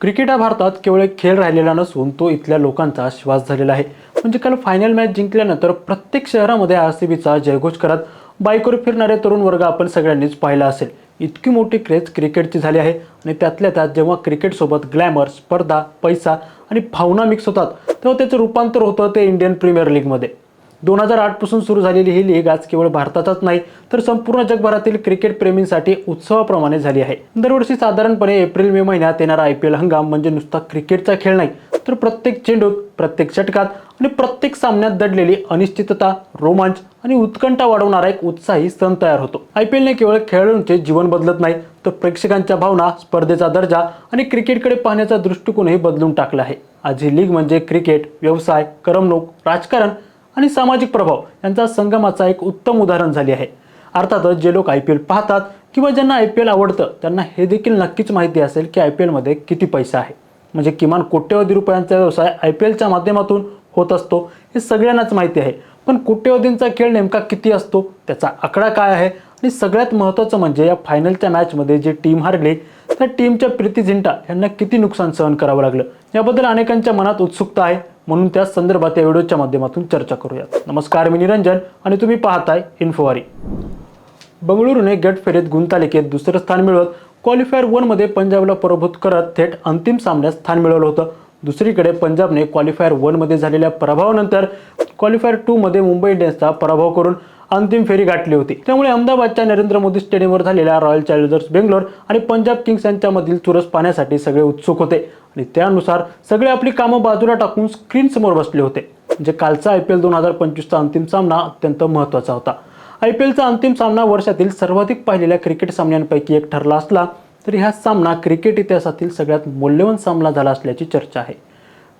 Cricket हा भारतात केवळ एक खेळ राहिलेला नसून तो इथल्या लोकांचा श्वास झालेला आहे. म्हणजे काल फायनल मॅच जिंकल्यानंतर प्रत्येक शहरामध्ये आर सी बीचा जयघोष करत बाईकवर फिरणारे तरुण वर्ग आपण सगळ्यांनीच पाहिला असेल. इतकी मोठी क्रेज क्रिकेटची झाली आहे आणि त्यातल्या त्यात जेव्हा क्रिकेटसोबत ग्लॅमर स्पर्धा पैसा आणि भावना मिक्स होतात तेव्हा त्याचं रूपांतर होतं ते इंडियन प्रीमियर लीगमध्ये दोन हजार आठपासून सुरू झालेली ही लीग आज केवळ भारताचाच नाही तर संपूर्ण जगभरातील क्रिकेट प्रेमींसाठी उत्सवाप्रमाणे झाली आहे. दरवर्षी साधारणपणे एप्रिल मे महिन्यात येणारा आय पी एल हंगाम म्हणजे नुसता क्रिकेटचा खेळ नाही तर प्रत्येक चेंडूत प्रत्येक षटकात आणि प्रत्येक सामन्यात दडलेली अनिश्चितता रोमांच आणि उत्कंठा वाढवणारा एक उत्साही सण तयार होतो. आय पी एलने केवळ खेळाडूंचे जीवन बदलत नाही तर प्रेक्षकांच्या भावना स्पर्धेचा दर्जा आणि क्रिकेटकडे पाहण्याचा दृष्टिकोनही बदलून टाकला आहे. आज ही लीग म्हणजे क्रिकेट व्यवसाय करमणूक राजकारण आणि सामाजिक प्रभाव यांचा संगमाचा एक उत्तम उदाहरण झाले आहे. अर्थातच जे लोक आय पी एल पाहतात किंवा ज्यांना आय पी एल आवडतं त्यांना हे देखील नक्कीच माहिती असेल की आय पी एलमध्ये किती पैसा आहे. म्हणजे किमान कोट्यवधी रुपयांचा व्यवसाय आय पी एलच्या माध्यमातून होत असतो हे सगळ्यांनाच माहिती आहे. पण कोट्यवधींचा खेळ नेमका किती असतो त्याचा आकडा काय आहे? आणि सगळ्यात महत्त्वाचं म्हणजे या फायनलच्या मॅचमध्ये जी टीम हारली त्या टीमच्या प्रीती झिंटा यांना किती नुकसान सहन करावं लागलं? याबद्दल अनेकांच्या मनात उत्सुकता आहे. म्हणून त्या संदर्भात या व्हिडिओच्या माध्यमातून चर्चा करूयात. नमस्कार मी निरंजन आणि तुम्ही पाहताय इन्फोवारी. बंगळुरूने गट फेरीत गुंतालिकेत दुसरं स्थान मिळवत क्वालिफायर वनमध्ये पंजाबला पराभूत करत थेट अंतिम सामन्यात स्थान मिळवलं होतं. दुसरीकडे पंजाबने क्वालिफायर वनमध्ये झालेल्या पराभवानंतर क्वालिफायर टूमध्ये मुंबई इंडियन्सचा पराभव करून अंतिम फेरी गाठली होती. त्यामुळे अहमदाबादच्या नरेंद्र मोदी स्टेडियमवर झालेल्या रॉयल चॅलेंजर्स बेंगलोर आणि पंजाब किंग्स यांच्यामधील चुरस पाहण्यासाठी सगळे उत्सुक होते. आणि त्यानुसार सगळे आपली कामं बाजूला टाकून स्क्रीन समोर बसले होते म्हणजे कालचा आय पी एल दोन हजार पंचवीसचा अंतिम सामना अत्यंत महत्त्वाचा होता. आय पी एलचा अंतिम सामना वर्षातील सर्वाधिक पाहिलेल्या क्रिकेट सामन्यांपैकी एक ठरला असला तर हा सामना क्रिकेट इतिहासातील सगळ्यात मौल्यवान सामना झाला असल्याची चर्चा आहे.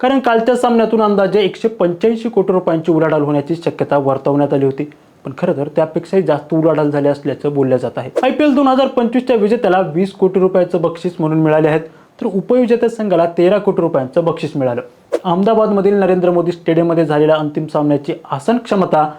कारण कालच्या सामन्यातून अंदाजे एकशे पंच्याऐंशी कोटी रुपयांची उलाढाल होण्याची शक्यता वर्तवण्यात आली होती. पण खरं तर त्यापेक्षाही जास्त उलाढाल झाली असल्याचं बोललं जात आहे. आय पी एल दोन हजार पंचवीसच्या विजेत्याला वीस कोटी रुपयाचं बक्षीस म्हणून मिळाले आहेत. तर उपविजेत्या संघाला तेरा कोटी रुपयांचं बक्षीस मिळालं. अहमदाबादमधील नरेंद्र मोदी स्टेडियममध्ये झालेल्या अंतिम सामन्याची आसन क्षमता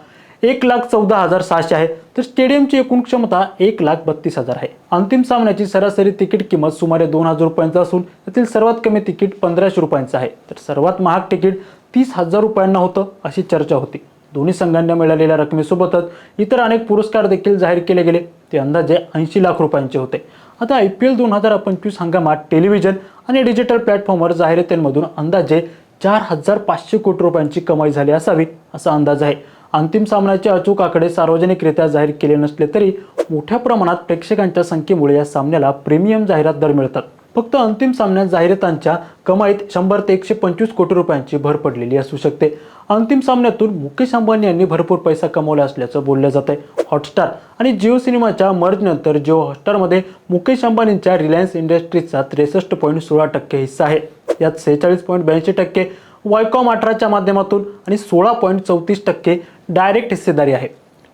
एक लाख चौदा हजार सहाशे आहे. तर स्टेडियमची एकूण क्षमता एक लाख बत्तीस हजार आहे. अंतिम सामन्याची सरासरी तिकीट किंमत सुमारे दोन हजार रुपयांचा असून त्यातील सर्वात कमी तिकीट पंधराशे रुपयांचं आहे. तर सर्वात महाग तिकीट तीस हजार रुपयांना होतं अशी चर्चा होती. दोन्ही संघांना मिळालेल्या रकमेसोबतच इतर अनेक पुरस्कार देखील जाहीर केले गेले. ते अंदाजे ऐंशी लाख रुपयांचे होते. आता आय पी एल दोन हजार पंचवीस हंगामात टेलिव्हिजन आणि डिजिटल प्लॅटफॉर्मवर जाहिरातींमधून अंदाजे चार हजार पाचशे कोटी रुपयांची कमाई झाली असावी असा अंदाज आहे. अंतिम सामन्याचे अचूक आकडे सार्वजनिकरित्या जाहीर केले नसले तरी मोठ्या प्रमाणात प्रेक्षकांच्या संख्येमुळे या सामन्याला प्रीमियम जाहिरात दर मिळतात. फक्त अंतिम सामन्यात जाहिरातांच्या कमाईत शंभर ते एकशे पंचवीस कोटी रुपयांची भर पडलेली असू शकते. अंतिम सामन्यातून मुकेश अंबानी यांनी भरपूर पैसा कमवला असल्याचं बोललं जात आहे हॉटस्टार आणि जिओ सिनेमाच्या मर्जनंतर जिओ हॉटस्टारमध्ये मुकेश अंबानींच्या रिलायन्स इंडस्ट्रीजचा त्रेसष्ट पॉईंट सोळा टक्के हिस्सा आहे. यात सेहेचाळीस पॉईंट ब्याऐंशी टक्के वायकॉम अठराच्या माध्यमातून आणि सोळा पॉईंट चौतीस टक्के डायरेक्ट हिस्सेदारी आहे.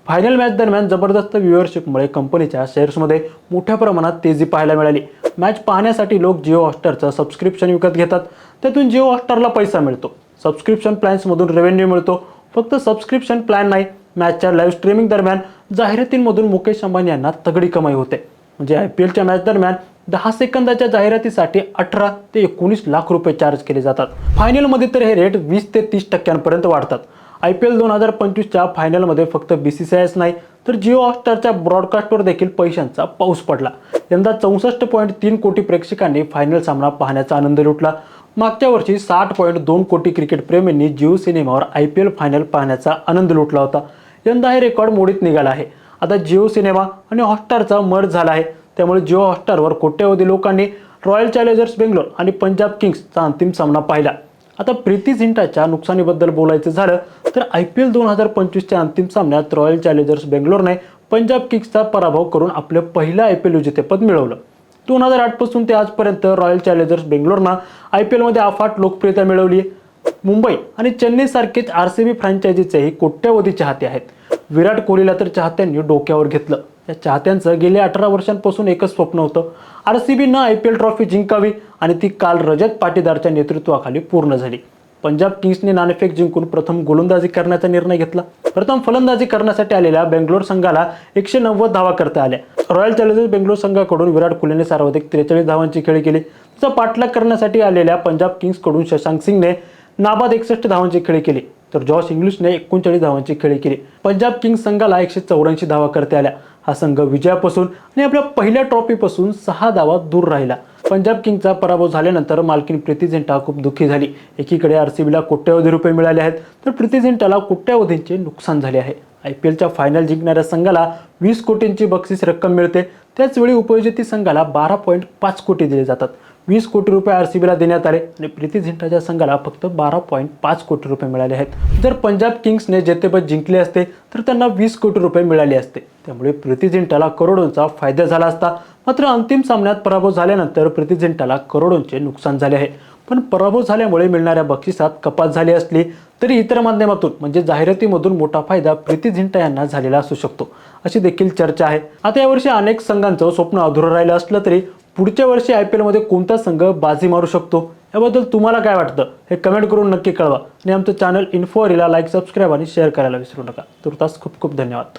फायनल मॅच दरम्यान जबरदस्त व्ह्युअरशिपमुळे कंपनीच्या शेअर्समध्ये मोठ्या प्रमाणात तेजी पाहायला मिळाली. मॅच पाहण्यासाठी लोक जिओ हॉस्टारचं सबस्क्रिप्शन विकत घेतात. त्यातून जिओ हॉस्टारला पैसा मिळतो. सबस्क्रिप्शन प्लॅन्समधून रेव्हेन्यू मिळतो. फक्त सबस्क्रिप्शन प्लॅन नाही मॅचच्या लाईव्ह स्ट्रीमिंग दरम्यान जाहिरातींमधून मुकेश अंबानी यांना तगडी कमाई होते. म्हणजे आय पी एलच्या मॅच दरम्यान दहा सेकंदाच्या जाहिरातीसाठी अठरा ते एकोणीस लाख रुपये चार्ज केले जातात. फायनलमध्ये तर हे रेट वीस ते तीस टक्क्यांपर्यंत वाढतात. आय पी एल दोन हजार पंचवीसच्या फायनलमध्ये फक्त बी सी सी आयच नाही तर जिओ हॉटस्टारच्या ब्रॉडकास्टवर देखील पैशांचा पाऊस पडला. यंदा चौसष्ट पॉईंट तीन कोटी प्रेक्षकांनी फायनल सामना पाहण्याचा आनंद लुटला. मागच्या वर्षी साठ पॉईंट दोन कोटी क्रिकेट प्रेमींनी जिओ सिनेमावर आय पी एल फायनल पाहण्याचा आनंद लुटला होता. यंदा हे रेकॉर्ड मोडीत निघाला आहे. आता जिओ सिनेमा आणि हॉटस्टारचा मर्ज झाला आहे. त्यामुळे जिओ हॉटस्टारवर कोट्यवधी लोकांनी रॉयल चॅलेंजर्स बेंगलोर आणि पंजाब किंग्सचा अंतिम सामना पाहिला. आता प्रीती झिंटाच्या नुकसानीबद्दल बोलायचं झालं तर आय पी एल दोन हजार पंचवीसच्या अंतिम सामन्यात रॉयल चॅलेंजर्स बेंगलोरने पंजाब किंग्सचा पराभव करून आपलं पहिलं आय पी एल विजेतेपद मिळवलं. दोन हजार आठपासून ते आजपर्यंत रॉयल चॅलेंजर्स बेंगलोरनं आय पी एलमध्ये अफाट लोकप्रियता मिळवली. मुंबई आणि चेन्नईसारखेच आर सी बी फ्रँचायझीचेही कोट्यवधी चाहते आहेत. विराट कोहलीला तर चाहत्यांनी डोक्यावर घेतलं. या चाहत्यांचं गेल्या अठरा वर्षांपासून एकच स्वप्न होतं. आर सी बीनं आय पी एल ट्रॉफी जिंकावी आणि ती काल रजत पाटीदारच्या नेतृत्वाखाली पूर्ण झाली. पंजाब किंग्सने नाणेफेक जिंकून प्रथम गोलंदाजी करण्याचा निर्णय घेतला. प्रथम फलंदाजी करण्यासाठी आलेल्या बेंगलोर संघाला एकशे नव्वद धावा करता आल्या. रॉयल चॅलेंजर्स बेंगलोर संघाकडून विराट कोहलीने सर्वाधिक त्रेचाळीस धावांची खेळी केली. त्याचा पाठलाग करण्यासाठी आलेल्या पंजाब किंग्सकडून शशांक सिंगने नाबाद एकसष्ट धावांची खेळी केली. तर जॉश इंग्लिशने एकोणचाळीस धावांची खेळी केली. पंजाब किंग्स संघाला एकशे चौऱ्याऐंशी धावा करते आल्या. हा संघ विजयापासून आणि आपल्या पहिल्या ट्रॉफीपासून सहा धावा दूर राहिला. पंजाब किंगचा पराभव झाल्यानंतर मालकीन प्रीती झिंटा खूप दुःखी झाली. एकीकडे आर सी बीला कोट्यवधी रुपये मिळाले आहेत तर प्रीती झिंटाला कोट्यवधींचे नुकसान झाले आहे. आय पी एलच्या फायनल जिंकणाऱ्या संघाला वीस कोटींची बक्षीस रक्कम मिळते. त्याचवेळी उपयोजित संघाला बारा पॉईंट पाच कोटी दिले जातात. वीस कोटी रुपये आर सी बीला देण्यात आले आणि प्रीती झिंटाच्या संघाला फक्त बारा पॉईंट पाच कोटी रुपये मिळाले आहेत. जर पंजाब किंग्सने जेतेपद जिंकले असते तर त्यांना वीस कोटी रुपये मिळाले असते. त्यामुळे प्रीती झिंटाला करोडोंचा फायदा झाला असता. मात्र अंतिम सामन्यात पराभव झाल्यानंतर प्रीती झिंटाला करोडोंचे नुकसान झाले आहे. पण पराभव झाल्यामुळे मिळणाऱ्या बक्षिसात कपात झाली असली तरी इतर माध्यमातून म्हणजे जाहिरातीमधून मोठा फायदा प्रीती झिंटा यांना झालेला असू शकतो. अशी देखील चर्चा आहे. आता यावर्षी अनेक संघांचं स्वप्न अधुरं राहिलं असलं तरी पुढच्या वर्षी आय पी एलमध्ये कोणता संघ बाजी मारू शकतो? याबद्दल तुम्हाला काय वाटतं? हे कमेंट करून नक्की कळवा. आणि आमचं चॅनल इन्फोरीला लाईक सबस्क्राईब आणि शेअर करायला विसरू नका. तुर्तास खूप खूप धन्यवाद.